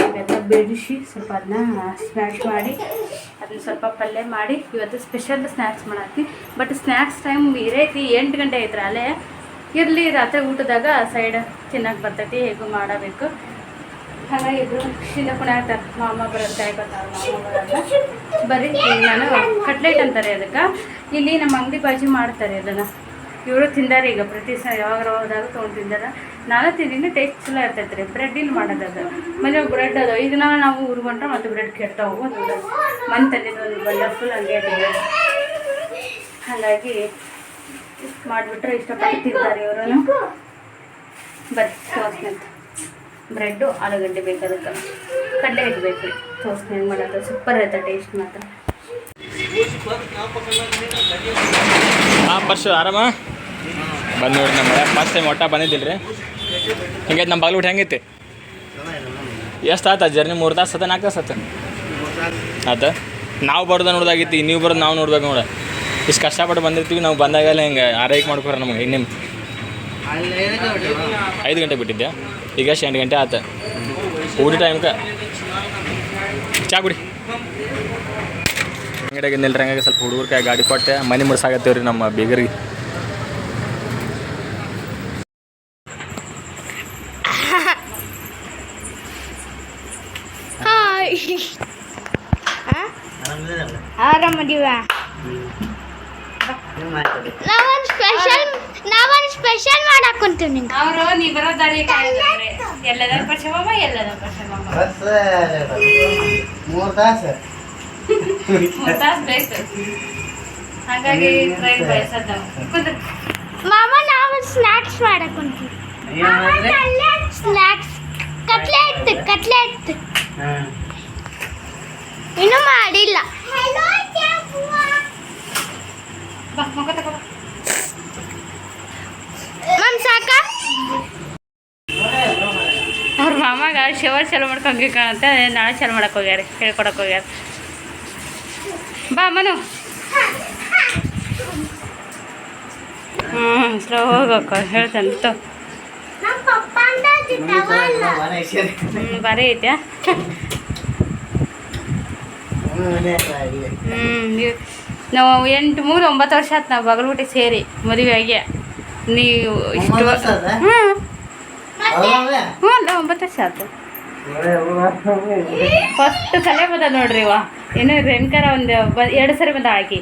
ಇವೆಲ್ಲ ಬೆಡಿಸಿ ಸ್ವಲ್ಪ ಅದನ್ನ ಸ್ಮ್ಯಾಶ್ ಮಾಡಿ, ಅದನ್ನ ಸ್ವಲ್ಪ ಪಲ್ಯ ಮಾಡಿ, ಇವತ್ತು ಸ್ಪೆಷಲ್ ಸ್ನ್ಯಾಕ್ಸ್ ಮಾಡತ್ತಿ ಬಟ್ ಸ್ನ್ಯಾಕ್ಸ್ ಟೈಮ್ ಇರೈತಿ ಎಂಟು ಗಂಟೆ ಐತ್ರಿ ಅಲ್ಲೇ. ಇರಲಿ, ರಾತ್ರಿ ಊಟದಾಗ ಸೈಡ್ ಚೆನ್ನಾಗಿ ಬರ್ತೈತಿ, ಹೇಗೂ ಮಾಡಬೇಕು. ಹಾಗಾಗಿ ಇಬ್ಬರು ಖುಷಿಯಿಂದ ಕುಣಿಯಾಕ್ತಾರೆ ಮಾಮ ಬರುತ್ತೆ ಆಯ್ಕೊತಾರ ಮಾಮ ಬರಲ್ಲ ಬರೀ ನಾನು ಕಟ್ಲೆಟ್ ಅಂತಾರೆ ಅದಕ್ಕೆ. ಇಲ್ಲಿ ನಮ್ಮ ಅಂಗಡಿ ಬಾಜಿ ಮಾಡ್ತಾರೆ ಅದನ್ನು ಇವರು ತಿಂದಾರೆ ಈಗ, ಪ್ರತಿ ಸಲ ಯಾವಾಗ ಹೋದಾಗ ತೊಗೊಂಡು ತಿಂದಾರ? ನಾಲ್ಕು ತಿಂದಿನಿ ಟೇಸ್ಟ್ ಚಲೋ ಇರ್ತೈತೆ ರೀ ಬ್ರೆಡ್ಡಿನ ಮಾಡೋದು ಅದು ಮನೆ ಬ್ರೆಡ್ ಅದು, ಈಗ ನಾವು ಉರ್ಕೊಂಡ್ರೆ ಮತ್ತು ಬ್ರೆಡ್ ಕೆಟ್ಟವು ಹೋಗೋದು ಮನೆ ತಂದಿದ್ದು ಒಂದು ಬಂಡ ಫುಲ್ ಹಂಗೆ ಹಾಗಾಗಿ ಮಾಡಿಬಿಟ್ರೆ ಇಷ್ಟಪಟ್ಟು ತಿಂತಾರೆ ಇವರು. ಬರ್ರಿ, ತೋರಿಸ್ತೀನಿ ಅಂತ. ಬ್ರೆಡ್ಡು ಆಲೂಗಡ್ಡೆ ಬೇಕು ಅದಕ್ಕೆ ಕಡಲೆ ಹಿಟ್ಟು ಬೇಕು. ರೀ ಹೆಂಗೆ ಮಾಡೋದು? ಸೂಪರ್ ಇರುತ್ತೆ ಟೇಸ್ಟ್ ಮಾತ್ರ. ಆರಾಮ? ಬಂದು ನೋಡಿ ನಮ್ಮ ಮಳೆ ಫಸ್ಟ್ ಟೈಮ್ ಒಟ್ಟ ಬಂದಿದ್ದಿಲ್ಲ ರೀ. ಹಿಂಗೈತೆ ನಮ್ಮ ಬಾಗ್ಲು ಹೆಂಗೈತಿ? ಎಷ್ಟು ಆತ ಜರ್ನಿ? ಮೂರು ತಾಸು ಸತ ನಾಲ್ಕು ತಾಸು ಆತ? ಆತ? ನಾವು ಬರೋದ ನೋಡ್ದಾಗಿತ್ತು ನೀವು ಬರೋದು ನಾವು ನೋಡ್ಬೇಕು ನೋಡ. ಇಷ್ಟು ಕಷ್ಟಪಟ್ಟು ಬಂದಿರ್ತೀವಿ, ನಾವು ಬಂದಾಗೆಲ್ಲ ಹಿಂಗೆ ಆರೈಕೆ ಮಾಡ್ಕೊರ ನಮಗೆ ಇನ್ನೇನು. ಐದು ಗಂಟೆ ಬಿಟ್ಟಿದ್ದೆ ಈಗ ಎಷ್ಟು ಎಂಟು ಗಂಟೆ ಆತ? ಊಟ ಟೈಮ್ಗೆ ಚಾ ಕುಡಿ. ನಿಲ್ರಿ ಹಂಗಾಗಿ ಸ್ವಲ್ಪ ಹುಡುಗರ್ಕಾಯಿ ಗಾಡಿ ಕೊಟ್ಟೆ, ಮನೆ ಮುಡ್ಸಾಗತ್ತೀವ್ರಿ ನಮ್ಮ ಬೀಗರಿಗೆ. ಆರಾಮದೀವ ನಾವೊಂದು ಸ್ಪೆಷಲ್ ನಾವೊಂದು ಸ್ಪೆಷಲ್ ಮಾಡಕ್ ಕುಂತೀವಿ ನಿಂಗೆ. ಅವರು ನೀ ಬರೋ ದಾರಿ ಕಾಯ್ತಾರೆ ಎಲ್ಲದ ಪರ್ಶಮಮ್ಮ ಎಲ್ಲದ ಪರ್ಶಮಮ್ಮ ಬಸ್ ಮೂರು ತಾಸು. ಮೂರು ತಾಸು ಬೇಕು. ಹಾಗಾಗಿ ಟ್ರೈನ್ ಬಯಸದ್ ನಾವು. ಕುಂದ್ರ. ಮಾಮ ನಾವು ಸ್ನಾಕ್ಸ್ ಮಾಡಕ್ ಕುಂತೀವಿ. ಸ್ನಾಕ್ಸ್ ಕಟ್ಲೆಟ್ ಕಟ್ಲೆಟ್ ಇನ್ನೂ ಮಾಡಿಲ್ಲ. ಬಾ ಮಗ ತಗೋ ಬಾ. ಮ್ಯಾಮ್ ಸಾಕ ಅವ್ರ ಮಾಮಾಗ ಶಿವರ್ ಚಾಲು ಮಾಡ್ಕೊಂಡ್ರಿ ಕಾಣುತ್ತೆ ನಾಳೆ ಚಾಲು ಮಾಡಕ್ ಹೋಗ್ಯಾರ ಹೇಳ್ಕೊಡಕ್ ಹೋಗ್ಯಾರ. ಬಾ ಮನು. ಹ್ಞೂ ಸ್ಲೋ ಹೋಗಕ್ಕ ಹೇಳ್ತೇನೆ ತೋ. ನಮ್ಮ ಪಪ್ಪ ಅಂತ ಹ್ಞೂ ಭಾರಿ ಐತ್ಯಾ? ಹ್ಞೂ ನಾವು ಎಂಟು ಮೂರು ಒಂಬತ್ತು ವರ್ಷ ಆಯ್ತು ನಾವು ಬಗಲ್ಗುಟ್ಟಿ ಸೇರಿ ಮದುವೆ ಆಗಿ. ನೀವು ಇಷ್ಟು? ಹ್ಞೂ ಹ್ಞೂ ಅಲ್ಲ ಒಂಬತ್ತು ವರ್ಷ ಆಯ್ತು. ಫಸ್ಟ್ ಸಲ ಬಂದ ನೋಡ್ರಿ ಇವ. ಏನು ರೆಂಕರ ಒಂದು ಬ ಎರಡು ಸರಿ ಬಂದ ಹಾಕಿ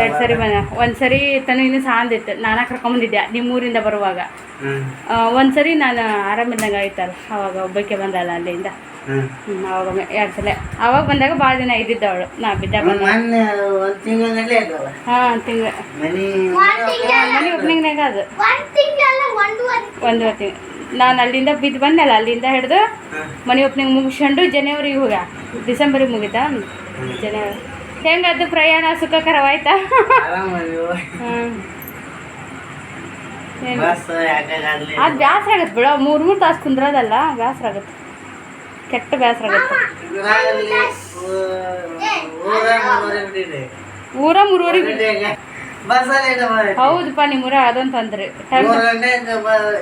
ಎರಡು ಸರಿ ಬಂದ. ಒಂದು ಸರಿ ತನು ಇನ್ನೂ ಸಾಂದಿತ್ತು. ನಾನು ಕರ್ಕೊಂಬಂದಿದ್ದೆ ನಿಮ್ಮೂರಿಂದ ಬರುವಾಗ. ಒಂದು ಒಂದ್ ಸರಿ ನಾನು ಆರಾಮಿದ್ದಂಗೆ ಆಯ್ತಲ್ಲ ಅವಾಗ ಒಬ್ಬಕ್ಕೆ ಬಂದಲ್ಲ ಅಲ್ಲಿಂದ. ಅವಾಗ ಎರಡು ಸಲ. ಅವಾಗ ಬಂದಾಗ ಭಾಳ ದಿನ ಇದ್ದಿದ್ದ ಅವಳು ನಾ ಬಿದ್ದ ಹಾಂ ತಿಂಗ ಮನಿ ಓಪನಿಂಗ್ನಾಗ ಅದು. ಒಂದು ತಿಂಗಳಲ್ಲ ಒಂದೂವರೆ ಒಂದು ತಿಂಗ್ ನಾನು ಅಲ್ಲಿಂದ ಬಿದ್ದು ಬಂದಲ್ಲ ಅಲ್ಲಿಂದ ಹಿಡಿದು ಮನೆ ಓಪನಿಂಗ್ ಮುಗಿಸ್ಕೊಂಡು ಜನವರಿಗೆ ಹೋಗ. ಡಿಸೆಂಬರಿಗೆ ಮುಗಿತಾ ಜನವರಿ. ಅದು ಪ್ರಯಾಣ ಸುಖಕರವಾಯ್ತಾ? ಅದು ಬೇಸರ ಆಗತ್ತೆ ಬಿಡ. ಮೂರು ಮೂರು ತಾಸು ಕುಂದ್ರದಲ್ಲ ಬೇಸರ ಆಗತ್ತೆ ಕೆಟ್ಟ ಬೇಸರ ಆಗುತ್ತೆ. ಊರ ಮೂರುವರೆ ಹೌದಪ್ಪ ನಿಮ್ಮೂರ ಅದೊಂದು ತೊಂದ್ರೆ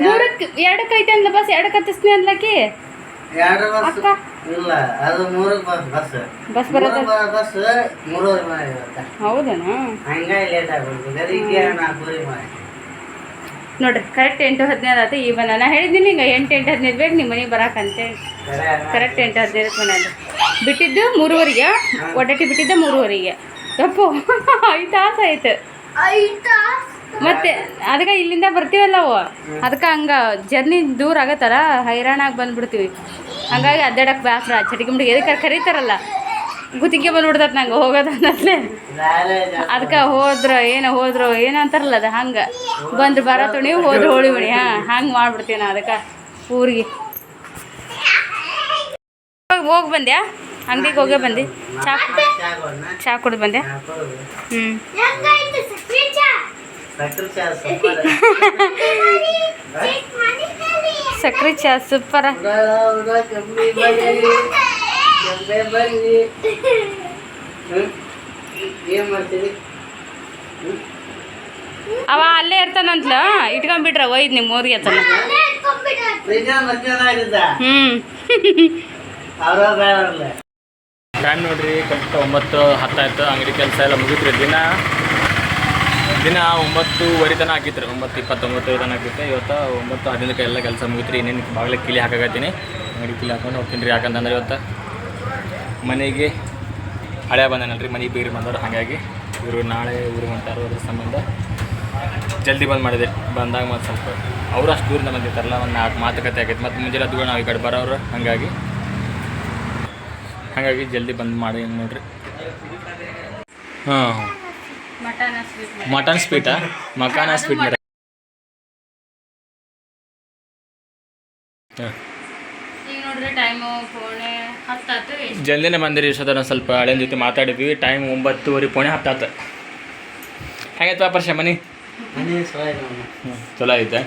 ಮೂರಕ್ಕೆ ಎರಡಕ್ಕೆ ಐತೆ ಅಂದ್ಲ ಬಸ್ ಎರಡಕ್ಕೆ ಹತ್ತಿಸ್ತೀನಿ ಅಂದ್ಲಕಿ ಎರಡು ಬಸ್ ಅಕ್ಕ. ಇಲ್ಲ ಅದು ಬಸ್ ಬಸ್ ಬರತ್ತ. ಬಸ್ ಹೌದನಾ? ಹಂಗಾಗಿ ಲೇಟ್ ನೋಡ್ರಿ ಕರೆಕ್ಟ್ ಎಂಟು ಹದಿನೈದು ಆಯ್ತು ಈ ಬಂದ ನಾ ಹೇಳಿದ್ದೀನಿ ಈಗ ಎಂಟು ಎಂಟು ಹದಿನೈದು ಬೇಕು ನಿಮ್ಮ ಮನೆಗೆ ಬರಕಂತೇಳಿ ಕರೆಕ್ಟ್ ಎಂಟು ಹದಿನೈದು ಮನೆಯಲ್ಲಿ. ಬಿಟ್ಟಿದ್ದು ಮೂರುವರೆಗೆ ಒಡಟಿ ಬಿಟ್ಟಿದ್ದೆ ಮೂರುವರೆಗೆ. ತಪ್ಪು. ಐದು ತಾಸು ಆಯ್ತು. ಮತ್ತೆ ಅದಕ್ಕೆ ಇಲ್ಲಿಂದ ಬರ್ತೀವಲ್ಲ ಅವು ಅದಕ್ಕೆ ಹಂಗೆ ಜರ್ನಿ ದೂರ ಆಗತ್ತಲ್ಲ ಹೈರಾಣಾಗಿ ಬಂದ್ಬಿಡ್ತೀವಿ. ಹಂಗಾಗಿ ಅಡ್ಡಾಡಕ್ಕೆ ಬ್ಯಾಸರ. ಚಟಿಕೆ ಮುಡಿಗೆ ಎದಕ್ಕೆ ಕರೀತಾರಲ್ಲ? ಗುತ್ತಿಗೆ ಬಂದ್ಬಿಡ್ತೈತೆ ನಂಗೆ, ಹೋಗೋದು ಅನ್ನತ್ಲೆ. ನಾಳೆ ಅದಕ್ಕೆ ಹೋದ್ರ, ಏನೋ ಹೋದ್ರು, ಏನೋ ಅಂತಾರಲ್ಲ ಅದು ಹಂಗೆ. ಬಂದ್ರು ಬರೋ ತುಣಿ ಹೋದ್ರೆ ಹೋಳಿ ಮಣಿ ಹಾಂ, ಹಂಗೆ ಮಾಡ್ಬಿಡ್ತೀವಿ ನಾ ಅದಕ್ಕೆ ಊರಿಗೆ. ಹೋಗಿ ಬಂದ್ಯಾ? ಅಂಗಡಿಗೆ ಹೋಗೇ ಬಂದು? ಚಾ ಚಾ ಕುಡ್ದು ಬಂದೆ ಹ್ಞೂ ಹೆಂಗಾಯ್ತು ಸಕ್ರೆ ಚಾ? ಸಕ್ಕರೆ ಚಾ ಸೂಪರ್. ಟೇಸ್ಟ್ ಮಾಡಿ ಹೇಳಿ. ಸಕ್ರೆ ಚಾ ಸೂಪರ. ಕಮ್ಮಿ ಬನ್ನಿ ಕಮ್ಮಿ ಬನ್ನಿ. ಹ್ಮ್? ಏನ್ ಮಾಡ್ತೀರಿ? ಅವ ಅಲ್ಲೇ ಇರ್ತಾನಂತ್ಲ ಇಟ್ಕೊಂಡ್ಬಿಟ್ರ ಒಯ್ದು ನಿಮ್ಮ ಊರಿಗೆ ಆತನ ಅಲ್ಲೇ ಇಟ್ಕೊಂಡ್ಬಿಡು. ಫ್ರಿಜ್ ಮಧ್ಯಾಹ್ನ ಆಗಿದ್ದ? ಹ್ಞೂ ಅವ್ರ ಬೇಡ ಟೈಮ್ ನೋಡ್ರಿ ಕರೆಕ್ಟ್ ಒಂಬತ್ತು ಹತ್ತಾಯ್ತು. ಅಂಗಡಿ ಕೆಲಸ ಎಲ್ಲ ಮುಗಿತ್ರಿ. ದಿನ ದಿನ ಒಂಬತ್ತುವರೆ ತನಕ ಹಾಕಿತ್ರಿ ಒಂಬತ್ತು ಇಪ್ಪತ್ತೊಂಬತ್ತು ತನಕ ಆಗಿತ್ತು. ಇವತ್ತು ಒಂಬತ್ತು ಹದಿನೈದಕ್ಕೆ ಎಲ್ಲ ಕೆಲಸ ಮುಗಿತ್ರಿ. ಇನ್ನೇನು ಬಾಗಿಲಿಗೆ ಕಿಲಿ ಹಾಕಾಕತ್ತೀನಿ. ಅಂಗಡಿ ಕಿಲಿ ಹಾಕೊಂಡು ಹೋಗ್ತೀನಿ ರೀ. ಯಾಕಂತಂದ್ರೆ ಇವತ್ತು ಮನೆಗೆ ಹಳೆ ಬಂದನಲ್ರಿ. ಮನೆಗೆ ಬೀರಿ ಬಂದವರು. ಹಾಗಾಗಿ ಇವರು ನಾಳೆ ಊರಿಗೆ ಹೊಂಟಾರು. ಅದ್ರ ಸಂಬಂಧ ಜಲ್ದಿ ಬಂದ್ ಮಾಡಿದೆ. ಬಂದಾಗ ಮತ್ತು ಸ್ವಲ್ಪ ಅವರು ಅಷ್ಟು ದೂರದ ಬಂದಿರ್ತಾರಲ್ಲ. ಒಂದು ನಾಲ್ಕು ಮಾತುಕತೆ ಆಗೈತೆ. ಮತ್ತು ಮುಂಜಾನೆ ಅದು ನಾವು ಈ ಕಡೆ ಬರೋರು. ಹಾಗಾಗಿ ಹಾಗಾಗಿ ಜಲ್ದಿ ಬಂದ್ ಮಾಡಿ ನೋಡ್ರಿ? ಹಾಂ. ಮಟನ್ ಸ್ವೀಟ್ ಮಕಾನ ಸ್ವೀಟ್ ಮೇಡಮ್ ಈಗ ನೋಡ್ರಿ ಟೈಮು ಫೋನೆ ಹತ್ತಾತು ಜಲ್ದಿನೇ ಬಂದಿರಿ ಸದನ ಸ್ವಲ್ಪ ಹಳೆಯ ಜೊತೆ ಮಾತಾಡಿದ್ವಿ. ಟೈಮ್ ಒಂಬತ್ತುವರೆ ಪೋಣೆ ಹತ್ತಾತ ಹೆಂಗೈತೆ ವಾಪರ್ಷ ಮನೆ ಚಲೋ ಐತೆ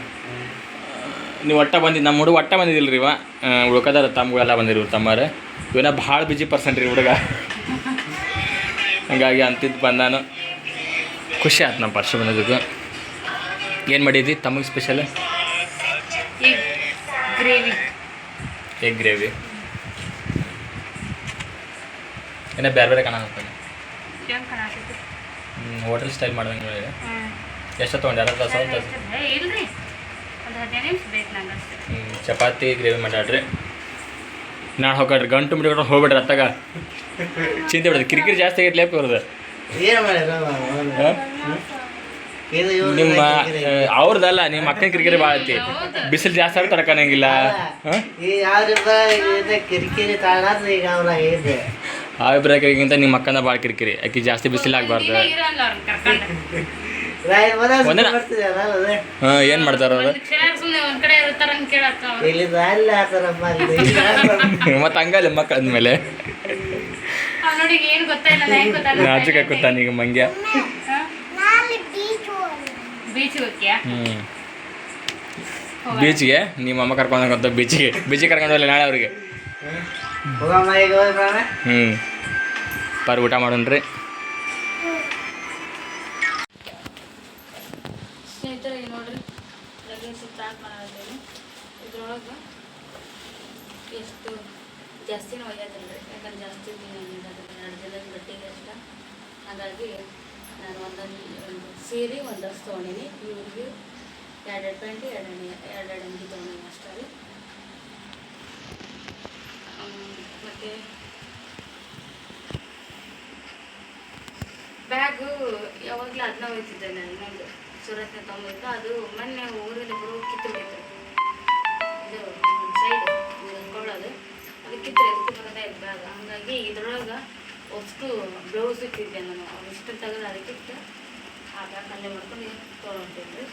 ನೀವು ಒಟ್ಟ ಬಂದಿದ್ದು ನಮ್ಮ ಹುಡುಗ ಒಟ್ಟ ಬಂದಿದ್ದಿಲ್ಲ ರೀ ಇವ ಉಳ್ಕದಾರ ತಮ್ಮಗಳೆಲ್ಲ ಬಂದಿರಿ ಇವ್ರು ತಮ್ಮಾರ. ಇವನ ಭಾಳ ಬಿಜಿ ಪರ್ಸನ್ ರೀ ಹುಡುಗ. ಹಂಗಾಗಿ ಅಂತಿದ್ದು ಬಂದಾನು ಖುಷಿ ಆಯ್ತು ನಮ್ಮ ಪರ್ಷ ಬಂದಿದ್ದಕ್ಕೆ ಏನು ಮಾಡಿದ್ವಿ ತಮಗೆ ಸ್ಪೆಷಲ್ ಗ್ರೇವಿ ಎಗ್ ಗ್ರೇವಿ ಏನೋ ಬೇರೆ ಬೇರೆ ಕಾಣತ್ತೆ ಹೋಟೆಲ್ ಸ್ಟೈಲ್ ಮಾಡಿದಂಗೆ ಎಷ್ಟು ತೊಗೊಂಡು ಎರಡು ತಾಸು ಒಂದು ಹದಿನೈದು ನಿಮಿಷ ಬೇಕು ನಂಗೆ ಅಷ್ಟೇ. ಚಪಾತಿ ಗ್ರೇವಿ ಮಾಡ್ಯಾಡ್ರಿ ನಾಳೆ ಹೋಗ್ರಿ ಗಂಟು ಮುಟ್ಟಿ ಹೋಗ್ಬಿಡ್ರಿ ಅತ್ತಾಗ. ಚಿಂತೆ ಬಿಡೋದು ಕಿರಿಕಿರಿ ಜಾಸ್ತಿ ಆಗೈತೆ ಲೇಪ್ ಇರೋದು ನಿಮ್ಮ ಅವ್ರದಲ್ಲ ಅವ್ರದ್ದಲ್ಲ ನಿಮ್ಮ ಅಕ್ಕನ ಕಿರಿಕಿರಿ ಭಾಳ ಐತಿ. ಬಿಸಿಲು ಜಾಸ್ತಿ ಆಗಿ ತಡ್ಕೊಳಂಗಿಲ್ಲ ಆ ಈ ಕಿರಿಕಿಂತ ನಿಮ್ಮ ಅಕ್ಕನ ಭಾಳ ಕಿರಿಕಿರಿ. ಆಕಿ ಜಾಸ್ತಿ ಬಿಸಿಲು ಆಗ್ಬಾರ್ದು. ಹಾಂ ಏನು ಮಾಡ್ತಾರ ಮತ್ತ ಹಂಗಲ್ಲ ಮಕ್ಕಳ ಮೇಲೆ ನಾಚಿಕ ಕೂತಾನ ಈಗ ಮಂಗ್ಯ? ಬೀಚ್ಗೆ ನಿಮ್ಮ ಅಮ್ಮ ಕರ್ಕೊಂಡು ಹೋಗಂತ ಬೀಚಿಗೆ ಬೀಚಿಗೆ ಕರ್ಕೊಂಡು ಹೋಗಲ್ಲ ನಾಳೆ ಅವ್ರಿಗೆ. ಹೋಗಮ್ಮ ಈಗ ಹೋಗ್ಬಾರ ಹ್ಞೂ ಪಾರು ಊಟ ಮಾಡೋಣ್ರಿ. ಜಾಸ್ತಿನೂ ಒಯ್ಯೋದಿಲ್ಲ ರೀ ಯಾಕಂದ್ರೆ ಜಾಸ್ತಿ. ಎರಡು ದಿನದ ಬಟ್ಟೆಗೆ ಅಷ್ಟ ಹಾಗಾಗಿ ನಾನು ಒಂದೊಂದು, ಒಂದು ಸೀರೆ ಒಂದಷ್ಟು ತೊಗೊಂಡೀನಿ ಇವ್ರಿಗೆ ಎರಡೆರಡು ಪ್ಯಾಂಟ್, ಎರಡೆ ಎರಡೆರಡು ಅಂಗಿ ತೊಗೊಂಡೀನಿ ಅಷ್ಟೇ ರೀ ಮತ್ತು ಬ್ಯಾಗು ಯಾವಾಗಲೂ ಅದನ್ನ ಒಯ್ತಿದ್ದೆ ನಾನು ಇನ್ನೊಂದು ಸೂರತ್ನ ತೊಗೊಂಡಿದ್ದ ಅದು ಮೊನ್ನೆ ಊರಲ್ಲಿ ಬರೋ ಆ ಬ್ಯಾಗ್ ಅಲ್ಲೇ ಮಾಡ್ಕೊಂಡು ತೊಗೊಂಡಿದ್ದೆ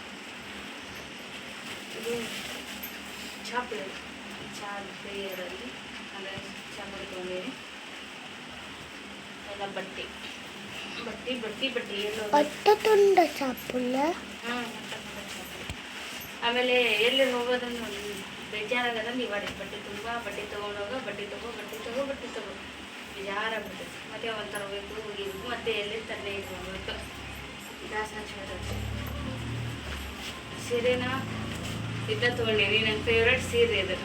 ಇದು ಚಾಪುಡಿ ಚಾ ಪ್ರಿಯರಲ್ಲಿ ಅಂದರೆ ಚಾಪುಡಿ ತೊಗೊಂಡಿನಿ ಎಲ್ಲ ಬಟ್ಟೆ ಬಟ್ಟೆ ಬಟ್ಟೆ ಬಟ್ಟೆ ಎಲ್ಲ ತುಂಡ ಚಾಪುಲ್ಲ ಹಾಂ ಆಮೇಲೆ ಎಲ್ಲಿ ಹೋಗೋದನ್ನು ಬೇಜಾರಾಗದ ನೀವು ಅಡಿ ಬಟ್ಟೆ ತುಂಬ ಬಟ್ಟೆ ತೊಗೊಂಡೋಗ ಬಟ್ಟೆ ತಗೋ ಬಟ್ಟೆ ತಗೋ ಬಟ್ಟೆ ತಗೋ. ಬೇಜಾರಾಗ್ಬಿಡ್ತೈತೆ ಮತ್ತೆ ಒಂದು ತರಬೇಕು ಹೋಗಿ ಮತ್ತೆ ಎಲ್ಲಿ ತನ್ನೇ ಹಚ್ಬಿಡ್ತೈತೆ ಸೀರೆನ? ಇದ್ದ ತೊಗೊಂಡಿನಿ ನನ್ನ ಫೇವ್ರೆಟ್ ಸೀರೆ ಇದು.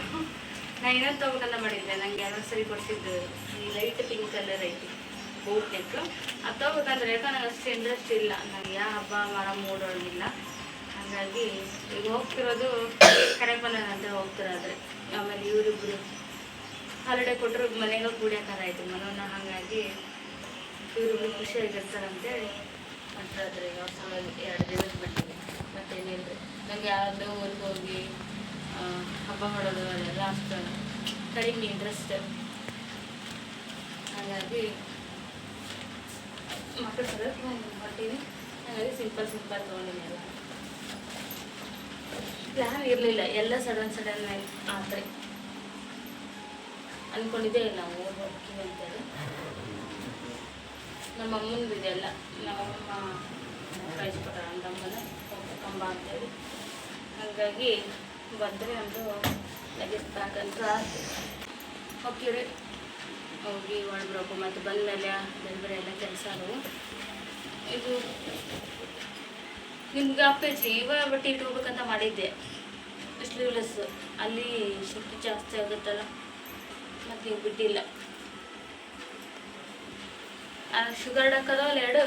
ನಾನು ಇನ್ನೊಂದು ತೊಗೊಂಡೆಲ್ಲ ಮಾಡಿದ್ದೆ ನನಗೆ ಯಾರೋ ಸರಿ ಕೊಡ್ಸಿದ್ದು. ಈ ಲೈಟ್ ಪಿಂಕ್ ಕಲರ್ ಐತಿ ಬೂಟ್ ನೆಕ್ ಅದು ತೊಗೋಬೇಕಂದ್ರೆ ಯಾಕಂದ್ರೆ ನಂಗೆ ಅಷ್ಟು ಇಂಟ್ರೆಸ್ಟ್ ಇಲ್ಲ. ನನಗೆ ಯಾವ ಹಬ್ಬ ಮರ ಮೂಡೋಳಿಲ್ಲ ಹಾಗಾಗಿ ಈಗ ಹೋಗ್ತಿರೋದು ಕಡೆ ಬಂದಂತೆ ಹೋಗ್ತಿರೋದ್ರೆ ಆಮೇಲೆ ಇವರಿಬ್ರು ಹಾಲಿಡೇ ಕೊಟ್ಟರು ಮನೆಗೆ ಕೂಡ್ಯಾಕಾರ ಆಯಿತು ಮನೋನ ಹಾಗಾಗಿ ಇವರಿಬ್ಬರು ಖುಷಿಯಾಗಿರ್ತಾರಂತೇಳಿ ಈಗ ಅವ್ರ ಸಲ ಎರಡು ಮಟ್ಟಿಗೆ ಮತ್ತೇನಿಲ್ಲ ರೀ ನಂಗೆ ಯಾವುದೋ ಊರಿಗೆ ಹೋಗಿ ಹಬ್ಬ ಮಾಡೋದು ಅದೆಲ್ಲ ಅಷ್ಟು ಕಡಿಮೆ ಇಂಟ್ರೆಸ್ಟ್ ಹಾಗಾಗಿ ಮಕ್ಕಳ ಸಲಕ್ಕೆ ನಾನು ಮಾಡ್ತೀನಿ ಹಾಗಾಗಿ ಸಿಂಪಲ್ ಸಿಂಪಲ್ ತೊಗೊಂಡಿನಿ ಎಲ್ಲ. ಪ್ಲ್ಯಾನ್ ಇರಲಿಲ್ಲ. ಎಲ್ಲ ಸಡನ್ ಸಡನ್ ಆದರೆ ಅಂದ್ಕೊಂಡಿದ್ದೇ ನಾವು ಹೋಗ್ತೀವಿ ಅಂತೇಳಿ. ನಮ್ಮ ಅಮ್ಮನದು ಇದೆಲ್ಲ ನಮ್ಮಮ್ಮ ನಮ್ಮ ಅಮ್ಮನ ಕಂಬ ಅಂತೇಳಿ. ಹಾಗಾಗಿ ಬಂದರೆ ನಮ್ಮದು ಲಗೇಜ್ ಪ್ಯಾಕ್ ಅಂತ ಹೋಗ್ತೀವಿ ಹೋಗಿ ಒಳಬರಬೇಕು ಮತ್ತು ಬಂದಮೇಲೆ ಬೇರೆ ಬೇರೆ ಎಲ್ಲ ಕೆಲಸ ಅದವು ಇದು ನಿಮ್ಗೆ ಅಪ್ಪೇಜಿ ಇವಾಗ ಬಟ್ಟೆ ಇಟ್ಕೋಬೇಕಂತ ಮಾಡಿದ್ದೆ. ಸ್ಲೀವ್ಲೆಸ್ ಅಲ್ಲಿ ಶಕ್ತಿ ಜಾಸ್ತಿ ಆಗುತ್ತಲ್ಲ, ಮತ್ತು ನೀವು ಬಿಟ್ಟಿಲ್ಲ. ಶುಗರ್ ಡಕ್ಕದವಲ್ಲ ಎರಡು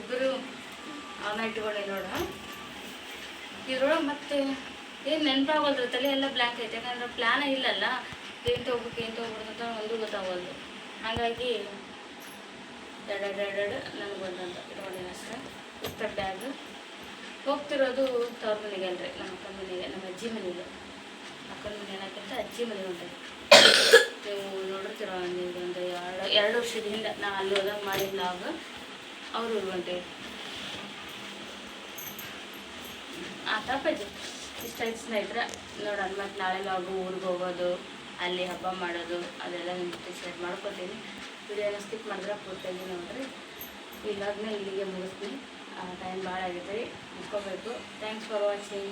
ಇಬ್ಬರು ಅವನ್ನ ಇಟ್ಕೊಳ್ಳಿ ನೋಡ. ಇದ್ರೊಳಗೆ ಮತ್ತೆ ಏನು ನೆನಪಾಗೋಲ್ರಿ, ತಲೆ ಎಲ್ಲ ಬ್ಲ್ಯಾಕ್ ಐತೆ, ಯಾಕಂದ್ರೆ ಪ್ಲ್ಯಾನ ಇಲ್ಲಲ್ಲ, ಏನು ತೊಗೋಬೇಕು, ಏನು ತೊಗೊಬಿಡ್ದು ಅಂತ ಒಂದು ಗೊತ್ತಾಗಲ್ದು. ಹಾಗಾಗಿ ಎರಡೆರಡು ನನಗೆ ಬಂದಂತ, ಇಟ್ಕೊಂಡಿನಿ ಅಷ್ಟೇ. ಇಷ್ಟ ಬ್ಯಾಗ್ ಹೋಗ್ತಿರೋದು ತವ್ರ ಮನೆಗೆ ಅಲ್ರಿ, ನಮ್ಮ ಅಕ್ಕನ ಮನೆಗೆ, ನಮ್ಮ ಅಜ್ಜಿ ಮನೆಗೆ. ಅಕ್ಕನ ಮನೆ ಅನ್ನೋಕ್ಕಿಂತ ಅಜ್ಜಿ ಮನೆ ಹೊಂಟೈತಿ. ನೀವು ನೋಡಿರ್ತೀರ ನೀವು ಒಂದು ಎರಡು ಎರಡು ವರ್ಷದ ಹಿಂದೆ ನಾ ಅಲ್ಲಿ ಹೋದಾಗ ಮಾಡಿದ ಲಾಗ್ ಅವರು ಆತ ಆತಪ್ಪಜ್ಜಿ ಇಷ್ಟ ಸ್ನೇಹಿತರೆ, ನೋಡೋಣ ಮತ್ತು ನಾಳೆ ಲಾಗು ಊರಿಗೆ ಹೋಗೋದು, ಅಲ್ಲಿ ಹಬ್ಬ ಮಾಡೋದು, ಅದೆಲ್ಲ ನಿಮ್ಮ ಜೊತೆ ಶೇರ್ ಮಾಡ್ಕೊತೀನಿ. ವಿಡಿಯೋನ ಸ್ಕಿಪ್ ಮಾಡಿದ್ರೆ ಪೂರ್ತಿಯಾಗಿ ನೋಡ್ರಿ ಈ ಲಾಗ್ನ ಇಲ್ಲಿಗೆ ಮುಗಿಸ್ತೀನಿ. ಟೈಮ್ ಭಾಳ ಆಗೈತೆ ರೀ ಮುಗ್ಕೋಬೇಕು ಥ್ಯಾಂಕ್ಸ್ ಫಾರ್ ವಾಚಿಂಗ್